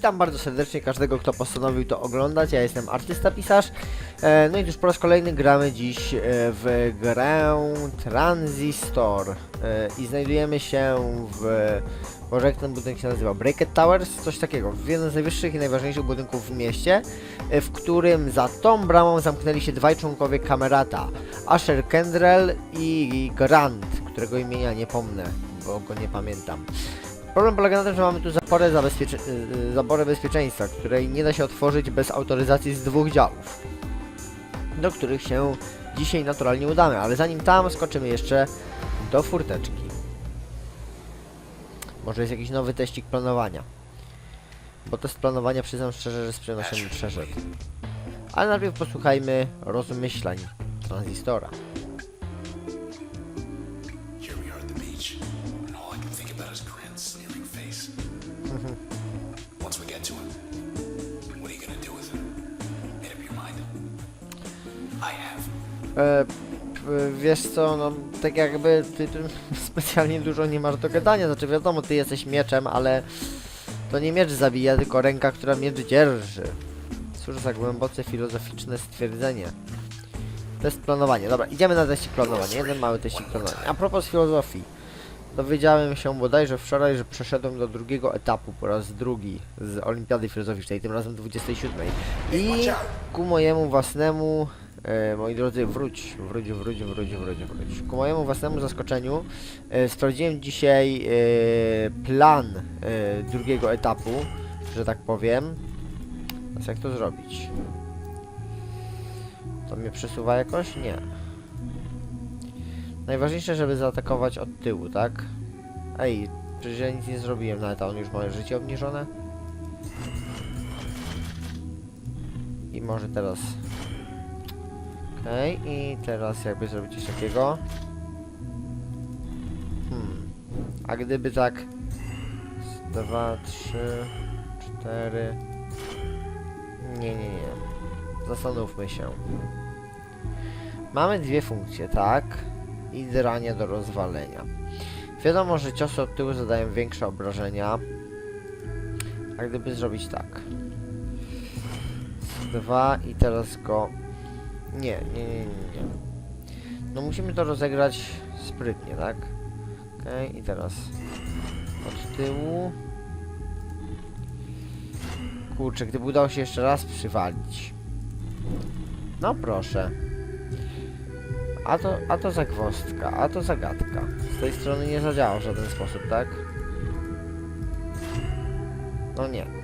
witam bardzo serdecznie każdego, kto postanowił to oglądać. Ja jestem artysta pisarz. E, no i już po raz kolejny gramy dziś e, w grę Transistor. E, I znajdujemy się w. Może jak ten budynek się nazywa? Breaked Towers? Coś takiego. W jednym z najwyższych i najważniejszych budynków w mieście, w którym za tą bramą zamknęli się dwaj członkowie kamerata. Asher Kendrell i Grant, którego imienia nie pomnę, bo go nie pamiętam. Problem polega na tym, że mamy tu zaporę, zabezpiecze y, zaporę bezpieczeństwa, której nie da się otworzyć bez autoryzacji z dwóch działów, do których się dzisiaj naturalnie udamy, ale zanim tam skoczymy jeszcze do furteczki. Może jest jakiś nowy teścik planowania. Bo test planowania przyznam szczerze, że z przyjemnością bym przeszedł. Ale najpierw posłuchajmy rozmyślań tranzystora. E, p- wiesz co, no tak jakby ty, specjalnie dużo nie masz do gadania, znaczy wiadomo, ty jesteś mieczem, ale to nie miecz zabija, tylko ręka, która miecz dzierży. Cóż za głęboce filozoficzne stwierdzenie. Test planowania. Dobra, idziemy na teścik planowania. Jeden mały teścik planowania. A propos filozofii. Dowiedziałem się bodajże wczoraj, że przeszedłem do drugiego etapu po raz drugi z Olimpiady Filozoficznej, tym razem 27. I ku mojemu własnemu, e, moi drodzy, wróć, wróć, wróć, wróć, wróć, wróć. Ku mojemu własnemu zaskoczeniu e, sprawdziłem dzisiaj e, plan e, drugiego etapu, że tak powiem. Teraz jak to zrobić? To mnie przesuwa jakoś? Nie. Najważniejsze, żeby zaatakować od tyłu, tak? Ej, przecież ja nic nie zrobiłem, nawet a on już ma życie obniżone? I może teraz... Okej, i teraz jakby zrobić coś takiego. Hmm. A gdyby tak... Dwa, trzy, cztery... Nie, nie, nie. Zastanówmy się. Mamy dwie funkcje, tak? I dranie do rozwalenia. Wiadomo, że ciosy od tyłu zadają większe obrażenia. A gdyby zrobić tak. Dwa i teraz go... Nie, nie, nie, nie. No musimy to rozegrać sprytnie, tak? Okej, i teraz od tyłu. Kurczę, gdyby udało się jeszcze raz przywalić. No proszę. A to, a to zagwozdka, a to zagadka. Z tej strony nie zadziała w żaden sposób, tak? No nie.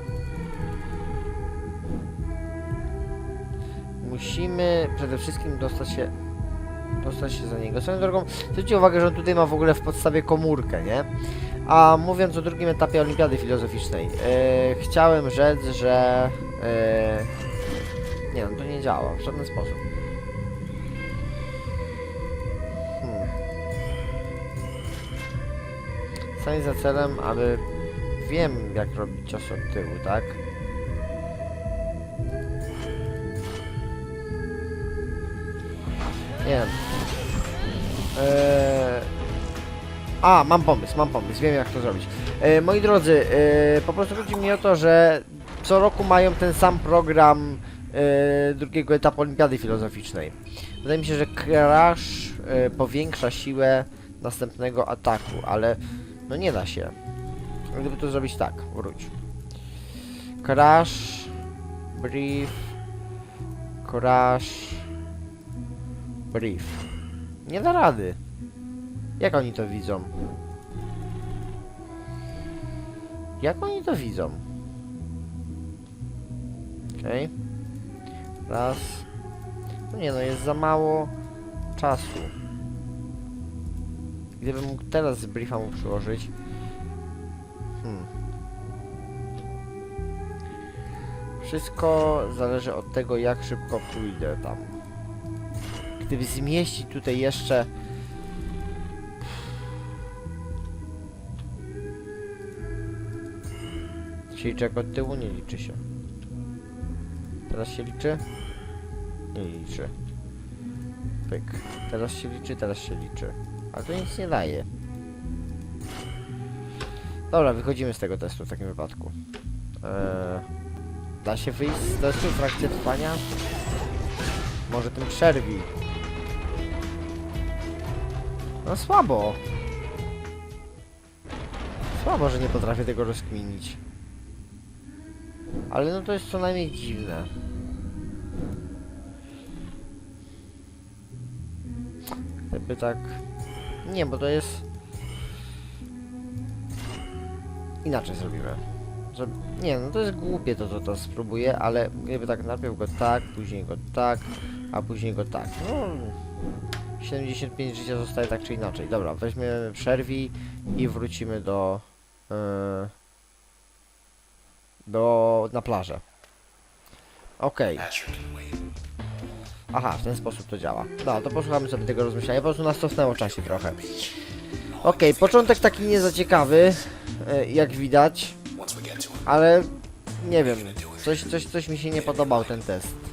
Musimy przede wszystkim dostać się dostać się za niego. Swoją drogą, zwróćcie uwagę, że on tutaj ma w ogóle w podstawie komórkę, nie? A mówiąc o drugim etapie Olimpiady Filozoficznej, e, chciałem rzec, że e, nie no, to nie działa w żaden sposób. Hmm. Stań za celem, aby wiem jak robić cios od tyłu, tak? Nie wiem. Eee... A, mam pomysł, mam pomysł, wiem jak to zrobić. E, moi drodzy, e, po prostu chodzi mi o to, że co roku mają ten sam program e, drugiego etapu Olimpiady Filozoficznej. Wydaje mi się, że Crash e, powiększa siłę następnego ataku, ale no nie da się. Gdyby to zrobić tak, wróć. Crash, Brief, Crash, Brief. Nie da rady. Jak oni to widzą? Jak oni to widzą? Okej. Raz. No nie no, jest za mało czasu. Gdybym mógł teraz z briefa mu przyłożyć. Hmm. Wszystko zależy od tego, jak szybko pójdę tam. Gdyby zmieścić tutaj jeszcze Czyli czego od tyłu nie liczy się. Teraz się liczy? Nie liczy. Pyk. Teraz się liczy, teraz się liczy. Ale to nic nie daje. Dobra, wychodzimy z tego testu w takim wypadku. Eee, da się wyjść z testu w trakcie trwania? Może tym przerwi. No słabo. Słabo, że nie potrafię tego rozkminić. Ale no to jest co najmniej dziwne. Gdyby tak... Nie, bo to jest... Inaczej zrobimy. Nie, no to jest głupie to, co to spróbuję, ale gdyby tak najpierw go tak, później go tak, a później go tak. No... 75 życia zostaje tak czy inaczej. Dobra, weźmiemy przerwi i wrócimy do... Yy, do... na plażę. Okej. Wait. Aha, w ten sposób to działa. No, to posłuchamy sobie tego rozmyślania. Po prostu nas cofnęło czasie trochę. Okej, początek taki nie za ciekawy, e, jak widać, ale nie wiem, coś, coś, coś mi się nie podobał ten test.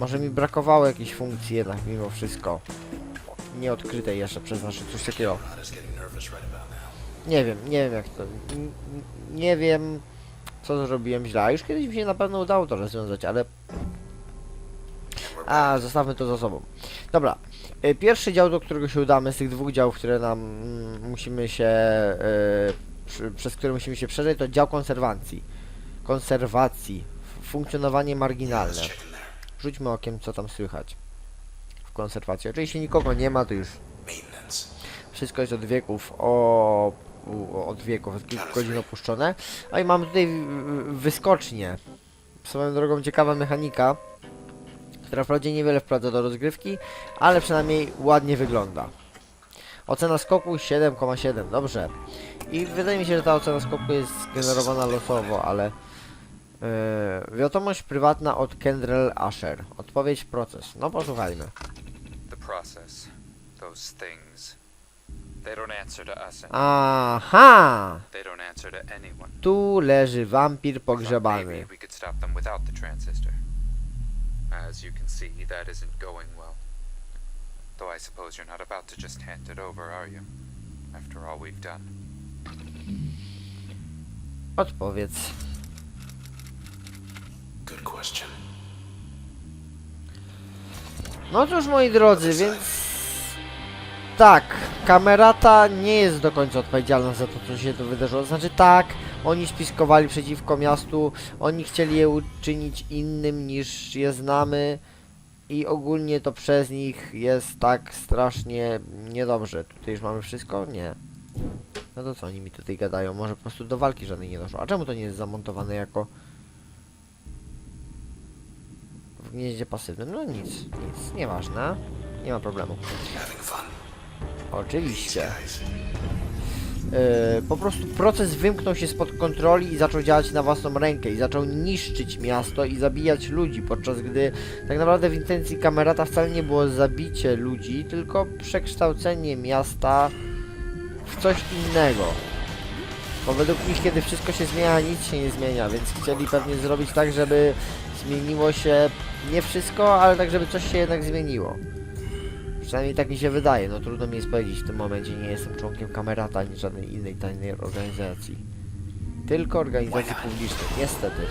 Może mi brakowało jakiejś funkcji jednak mimo wszystko. Nieodkrytej jeszcze przez nasze coś takiego. Nie wiem, nie wiem jak to... Nie wiem, co zrobiłem źle. A już kiedyś mi się na pewno udało to rozwiązać, ale A, zostawmy to za sobą. Dobra. y, Pierwszy dział, do którego się udamy, z tych dwóch działów, które nam mm, musimy się, przy, przez które musimy się przeżyć, to dział konserwacji. Konserwacji. Funkcjonowanie marginalne. Rzućmy okiem, co tam słychać w konserwacji. Oczywiście nikogo nie ma, to już wszystko jest od wieków, o, od wieków, od kilku godzin opuszczone. A i mamy tutaj w- w- wyskocznię. Swoją drogą ciekawa mechanika, która wprawdzie niewiele wprowadza do rozgrywki, ale przynajmniej ładnie wygląda. Ocena skoku 7,7, dobrze. I wydaje mi się, że ta ocena skoku jest generowana losowo, ale... Yy, wiadomość prywatna od Kendrell Asher. Odpowiedź proces. No posłuchajmy. The process. Those things. They don't answer to us Aha! they don't answer to anyone. Tu leży wampir pogrzebany. Maybe we could stop them without the transistor. As you can see, that isn't going well. Though I suppose you're not about to just hand it over, are you? After all we've done. Odpowiedz. Good question. No cóż moi drodzy, więc... Tak, kamerata nie jest do końca odpowiedzialna za to, co się tu wydarzyło. Znaczy tak, oni spiskowali przeciwko miastu, oni chcieli je uczynić innym niż je znamy i ogólnie to przez nich jest tak strasznie niedobrze. Tutaj już mamy wszystko? Nie. No to co oni mi tutaj gadają? Może po prostu do walki żadnej nie doszło. A czemu to nie jest zamontowane jako... w gnieździe pasywnym? No nic, nic, nieważne. Nie ma problemu. Oczywiście. Yy, po prostu proces wymknął się spod kontroli i zaczął działać na własną rękę i zaczął niszczyć miasto i zabijać ludzi, podczas gdy tak naprawdę w intencji kamerata wcale nie było zabicie ludzi, tylko przekształcenie miasta w coś innego. Bo według nich, kiedy wszystko się zmienia, nic się nie zmienia, więc chcieli pewnie zrobić tak, żeby zmieniło się nie wszystko, ale tak, żeby coś się jednak zmieniło. Przynajmniej tak mi się wydaje, no trudno mi jest powiedzieć w tym momencie, nie jestem członkiem kamerata ani żadnej innej tajnej organizacji. Tylko organizacji publicznej, niestety.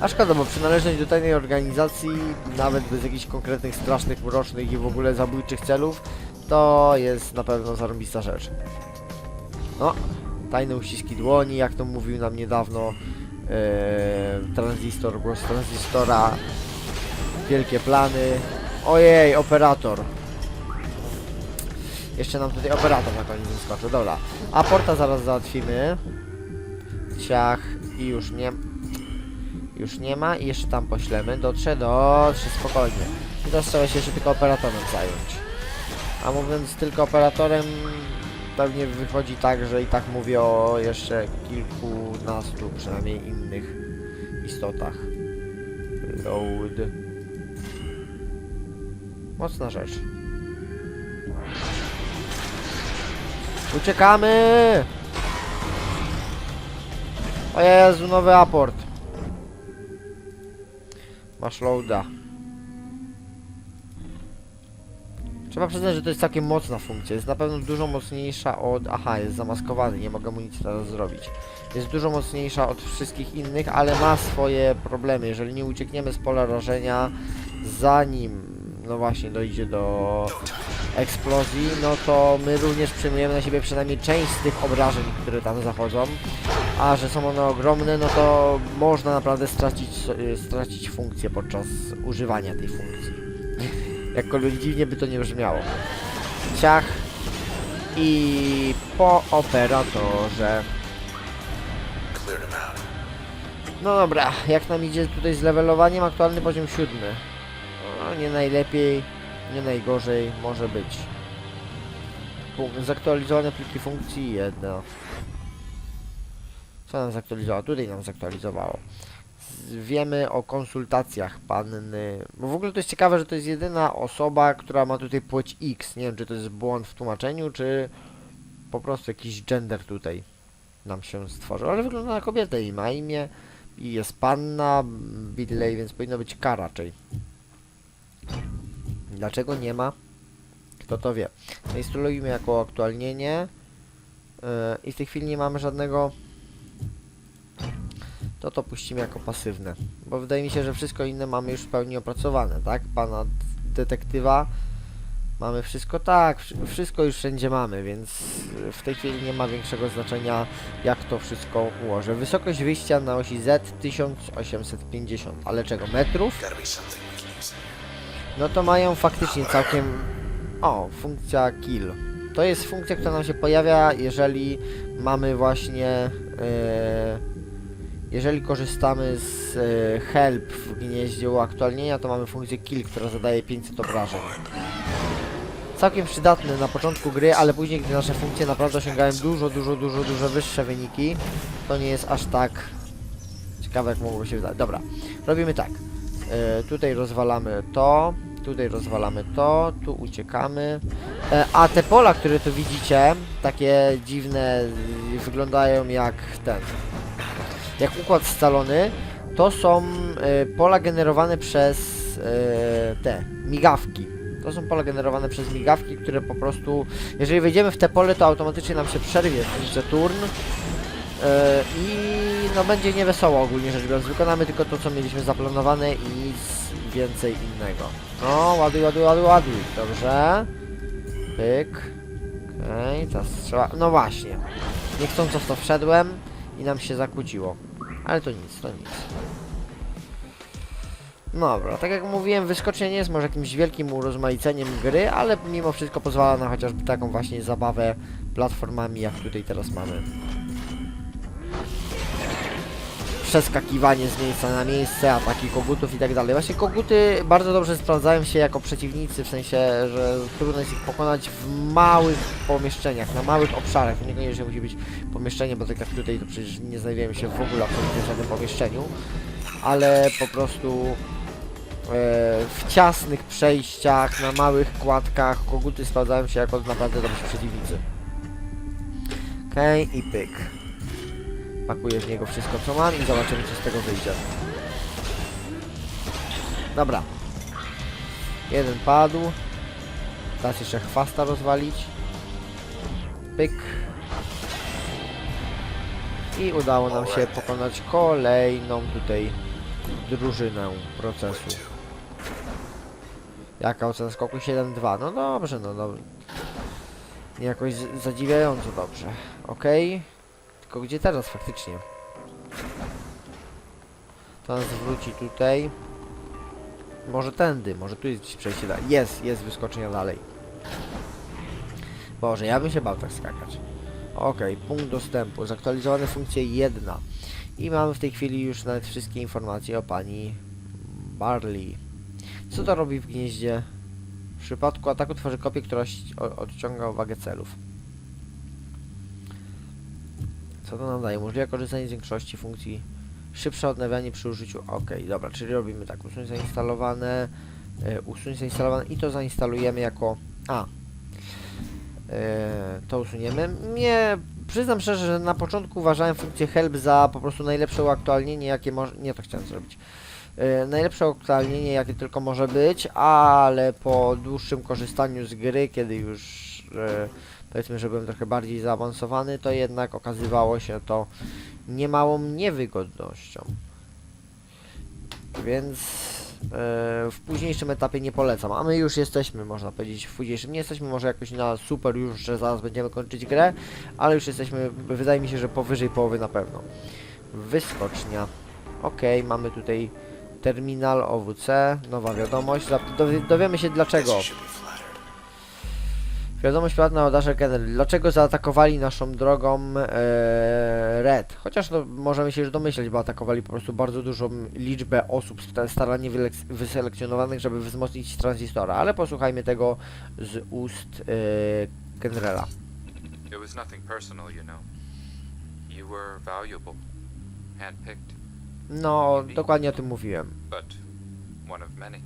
A szkoda, bo przynależność do tajnej organizacji, nawet bez jakichś konkretnych, strasznych, mrocznych i w ogóle zabójczych celów, to jest na pewno zarąbista rzecz. No, tajne uściski dłoni, jak to mówił nam niedawno ee, tranzystor, głos tranzystora, wielkie plany. Ojej, operator. Jeszcze nam tutaj operator na koniec wyskoczył, dobra. A porta zaraz załatwimy. Ciach i już nie... Już nie ma i jeszcze tam poślemy. Dotrze, dotrze, spokojnie. I teraz trzeba się jeszcze tylko operatorem zająć. A mówiąc tylko operatorem, pewnie wychodzi tak, że i tak mówię o jeszcze kilkunastu przynajmniej innych istotach. Load. Mocna rzecz. Uciekamy! O Jezu, nowy aport. Masz loada. Trzeba przyznać, że to jest całkiem mocna funkcja. Jest na pewno dużo mocniejsza od... Aha, jest zamaskowany, nie mogę mu nic teraz zrobić. Jest dużo mocniejsza od wszystkich innych, ale ma swoje problemy. Jeżeli nie uciekniemy z pola rażenia, zanim, no właśnie, dojdzie do eksplozji, no to my również przyjmujemy na siebie przynajmniej część z tych obrażeń, które tam zachodzą. A że są one ogromne, no to można naprawdę stracić, stracić funkcję podczas używania tej funkcji. Jakkolwiek dziwnie by to nie brzmiało. Ciach. I po operatorze. No dobra, jak nam idzie tutaj z levelowaniem? Aktualny poziom siódmy. No, nie najlepiej, nie najgorzej może być. Punkt. Zaktualizowane pliki funkcji jedna. Co nam zaktualizowało? Tutaj nam zaktualizowało. Wiemy o konsultacjach panny. Bo w ogóle to jest ciekawe, że to jest jedyna osoba, która ma tutaj płeć X. Nie wiem, czy to jest błąd w tłumaczeniu, czy po prostu jakiś gender tutaj nam się stworzył. Ale wygląda na kobietę i ma imię. I jest panna Bidley, więc powinno być K raczej. Dlaczego nie ma? Kto to wie. Zainstalujmy jako aktualnienie. Yy, I w tej chwili nie mamy żadnego. To to puścimy jako pasywne. Bo wydaje mi się, że wszystko inne mamy już w pełni opracowane, tak? Pana detektywa. Mamy wszystko tak, wsz- wszystko już wszędzie mamy, więc w tej chwili nie ma większego znaczenia jak to wszystko ułożę. Wysokość wyjścia na osi Z 1850, ale czego? Metrów? No to mają faktycznie całkiem... O, funkcja kill. To jest funkcja, która nam się pojawia, jeżeli mamy właśnie... e, jeżeli korzystamy z e, help w gnieździe uaktualnienia, to mamy funkcję kill, która zadaje 500 obrażeń. Całkiem przydatny na początku gry, ale później, gdy nasze funkcje naprawdę osiągają dużo, dużo, dużo, dużo wyższe wyniki, to nie jest aż tak ciekawe, jak mogło się wydać. Dobra, robimy tak. E, tutaj rozwalamy to, tutaj rozwalamy to, tu uciekamy. E, a te pola, które tu widzicie, takie dziwne, wyglądają jak ten, jak układ scalony, to są e, pola generowane przez e, te migawki. To są pola generowane przez migawki, które po prostu, jeżeli wejdziemy w te pole, to automatycznie nam się przerwie funkcja turn. E, I no będzie niewesoło ogólnie rzecz biorąc. Wykonamy tylko to, co mieliśmy zaplanowane i nic więcej innego. No, ładuj, ładuj, ładuj, ładuj. Dobrze. Pyk. Okej, okay, strzała. No właśnie. Niechcąco w to wszedłem i nam się zakłóciło. Ale to nic, to nic. Dobra, tak jak mówiłem, wyskocznia nie jest może jakimś wielkim urozmaiceniem gry, ale mimo wszystko pozwala na chociażby taką właśnie zabawę platformami, jak tutaj teraz mamy. Przeskakiwanie z miejsca na miejsce, ataki kogutów i tak dalej. Właśnie koguty bardzo dobrze sprawdzają się jako przeciwnicy, w sensie, że trudno jest ich pokonać w małych pomieszczeniach, na małych obszarach. Niekoniecznie musi być pomieszczenie, bo tak jak tutaj to przecież nie znajdujemy się w ogóle w żadnym pomieszczeniu, ale po prostu e, w ciasnych przejściach, na małych kładkach koguty sprawdzają się jako naprawdę dobrzy przeciwnicy. Okej, i pyk. Pakuję w niego wszystko co mam i zobaczymy co z tego wyjdzie. Dobra. Jeden padł. Teraz jeszcze chwasta rozwalić. Pyk. I udało nam się pokonać kolejną tutaj drużynę procesu. Jaka ocena skoku? 7-2. No dobrze, no dobrze. Nie jakoś zadziwiająco dobrze. Okej. Tylko gdzie teraz faktycznie? To nas wróci tutaj. Może tędy, może tu jest gdzieś przejście dalej. Jest, jest wyskoczenia dalej. Boże, ja bym się bał tak skakać. Okej, punkt dostępu. Zaktualizowane funkcje 1. I mamy w tej chwili już nawet wszystkie informacje o pani Barley. Co to robi w gnieździe? W przypadku ataku tworzy kopię, która odciąga uwagę celów. Co to nam daje? Możliwe korzystanie z większości funkcji. Szybsze odnawianie przy użyciu. Ok, dobra, czyli robimy tak. Usuń zainstalowane. E, usuń zainstalowane i to zainstalujemy jako. A. E, to usuniemy. Nie. Przyznam szczerze, że na początku uważałem funkcję help za po prostu najlepsze uaktualnienie, jakie może. Nie to chciałem zrobić. E, najlepsze uaktualnienie jakie tylko może być, ale po dłuższym korzystaniu z gry, kiedy już powiedzmy, że byłem trochę bardziej zaawansowany, to jednak okazywało się to niemałą niewygodnością. Więc e, w późniejszym etapie nie polecam, a my już jesteśmy, można powiedzieć, w późniejszym. Nie jesteśmy może jakoś na super już, że zaraz będziemy kończyć grę, ale już jesteśmy, wydaje mi się, że powyżej połowy na pewno. Wyskocznia. Okej, mamy tutaj terminal OWC, nowa wiadomość. Dowiemy się dlaczego. Wiadomość prywatna od Asher Kennedy. Dlaczego zaatakowali naszą drogą e, Red? Chociaż no, możemy się już domyśleć, bo atakowali po prostu bardzo dużą liczbę osób sta- starannie wyselekcjonowanych, żeby wzmocnić tranzystora. Ale posłuchajmy tego z ust e. It was nothing personal, you know. You were valuable, handpicked, No, dokładnie o tym mówiłem. but one of many.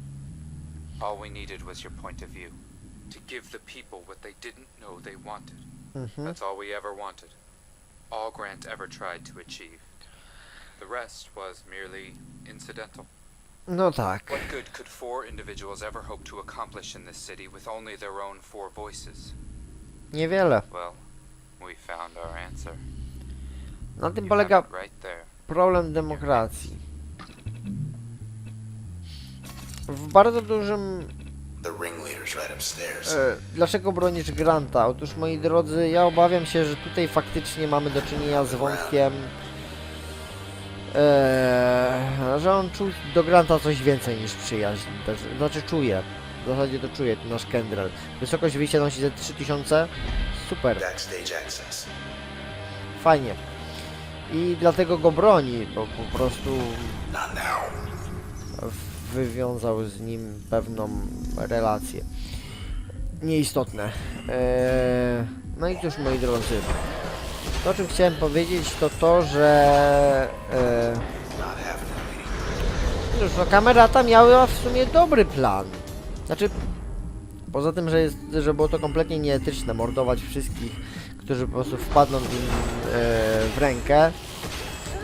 All we needed was your point of view. To give the people what they didn't know they wanted. Mhm. That's all we ever wanted. All Grant ever tried to achieve. The rest was merely incidental. No tak. What good could four individuals ever hope to accomplish in this city with only their own four voices? Niewiele. Well, we found our answer. Na tym polega right there. problem demokracji. W bardzo dużym E, dlaczego bronisz Granta? Otóż moi drodzy, ja obawiam się, że tutaj faktycznie mamy do czynienia z wątkiem, e, że on czuł do Granta coś więcej niż przyjaźń. Znaczy czuje. W zasadzie to czuje ten nasz Kendrell. Wysokość wyjścia nosi ze 3000. Super, Backstage access. fajnie. I dlatego go broni, bo po prostu Not now. Wywiązał z nim pewną relację. Nieistotne. Eee, no i cóż, moi drodzy. To, o czym chciałem powiedzieć, to to, że... Eee, cóż, no kamera ta miała w sumie dobry plan. Znaczy, poza tym, że, jest, że było to kompletnie nieetyczne mordować wszystkich, którzy po prostu wpadną im e, w rękę,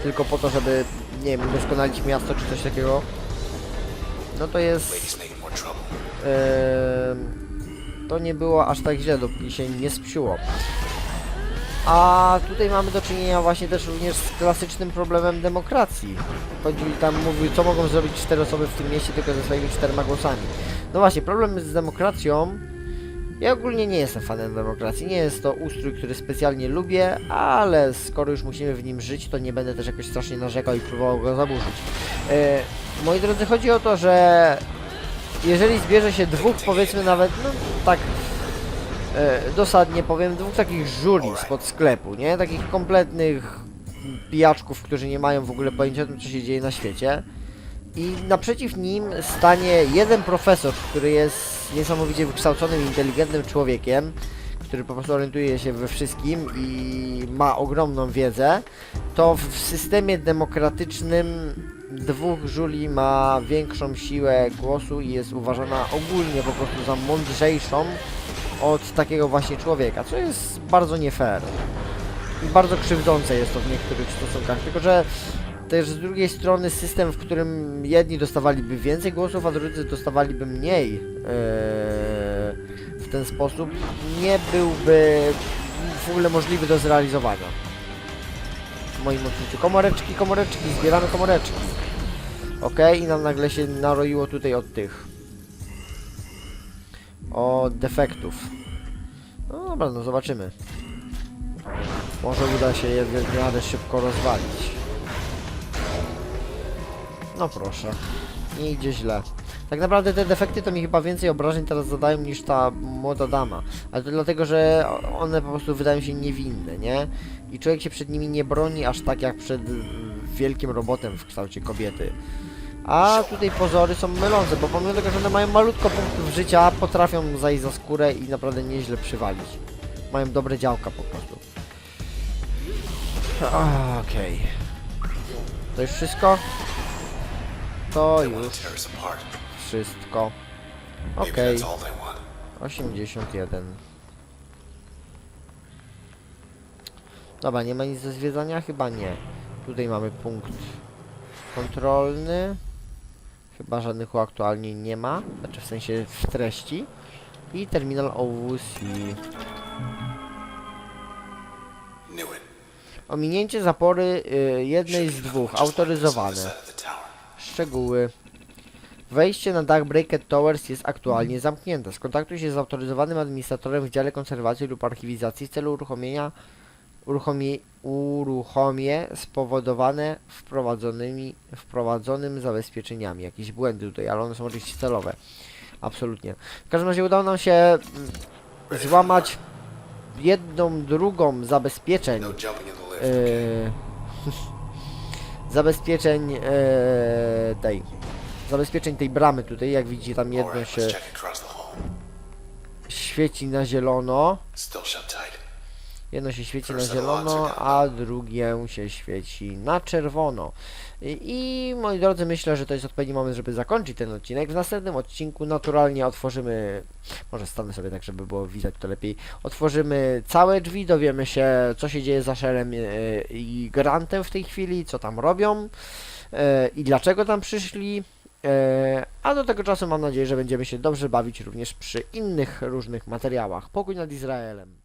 tylko po to, żeby, nie wiem, udoskonalić miasto czy coś takiego. No to jest... To nie było aż tak źle, dopóki się nie spsiło. A tutaj mamy do czynienia właśnie też również z klasycznym problemem demokracji. Chodzi tam mówił, co mogą zrobić cztery osoby w tym mieście tylko ze swoimi czterema głosami. No właśnie, problem z demokracją. Ja ogólnie nie jestem fanem demokracji. Nie jest to ustrój, który specjalnie lubię, ale skoro już musimy w nim żyć, to nie będę też jakoś strasznie narzekał i próbował go zaburzyć. E, moi drodzy, chodzi o to, że jeżeli zbierze się dwóch, powiedzmy nawet, no tak e, dosadnie powiem, dwóch takich żuli spod sklepu, nie? Takich kompletnych pijaczków, którzy nie mają w ogóle pojęcia o tym, co się dzieje na świecie. I naprzeciw nim stanie jeden profesor, który jest niesamowicie wykształconym, inteligentnym człowiekiem, który po prostu orientuje się we wszystkim i ma ogromną wiedzę, to w systemie demokratycznym dwóch żuli ma większą siłę głosu i jest uważana ogólnie po prostu za mądrzejszą od takiego właśnie człowieka, co jest bardzo nie fair. I bardzo krzywdzące jest to w niektórych stosunkach, tylko że też z drugiej strony system, w którym jedni dostawaliby więcej głosów, a drudzy dostawaliby mniej yy, w ten sposób, nie byłby w ogóle możliwy do zrealizowania. W moim odczuciu. Komoreczki, komoreczki, zbieramy komoreczki. Ok, i nam nagle się naroiło tutaj od tych. Od defektów. No dobra, no zobaczymy. Może uda się je w szybko rozwalić. No proszę. Nie idzie źle. Tak naprawdę te defekty to mi chyba więcej obrażeń teraz zadają niż ta młoda dama. Ale to dlatego, że one po prostu wydają się niewinne, nie? I człowiek się przed nimi nie broni aż tak jak przed wielkim robotem w kształcie kobiety. A tutaj pozory są mylące, bo pomimo tego, że one mają malutko punktów życia, potrafią zajść za skórę i naprawdę nieźle przywalić. Mają dobre działka po prostu. Okej. To już wszystko? To już wszystko. Okej, want. 81. Dobra, nie ma nic do zwiedzania? Chyba nie. Tutaj mamy punkt kontrolny. Chyba żadnych uaktualnień nie ma, znaczy w sensie w treści. I terminal OWC. Ominięcie zapory y, jednej z dwóch, autoryzowane. Szczegóły. Wejście na dach Breaked Towers jest aktualnie zamknięte. Skontaktuj się z autoryzowanym administratorem w dziale konserwacji lub archiwizacji w celu uruchomienia uruchomie, uruchomie spowodowane wprowadzonymi, wprowadzonym zabezpieczeniami. Jakieś błędy tutaj, ale one są oczywiście celowe. Absolutnie. W każdym razie udało nam się mm, złamać jedną, drugą zabezpieczeń e, zabezpieczeń e, tej zabezpieczeń tej bramy tutaj, jak widzicie tam jedno się świeci na zielono, jedno się świeci na zielono, a drugie się świeci na czerwono. I, I moi drodzy, myślę, że to jest odpowiedni moment, żeby zakończyć ten odcinek. W następnym odcinku naturalnie otworzymy, może stanę sobie tak, żeby było widać to lepiej. Otworzymy całe drzwi, dowiemy się, co się dzieje z Asherem e, i Grantem w tej chwili, co tam robią e, i dlaczego tam przyszli. E, a do tego czasu mam nadzieję, że będziemy się dobrze bawić również przy innych różnych materiałach. Pokój nad Izraelem.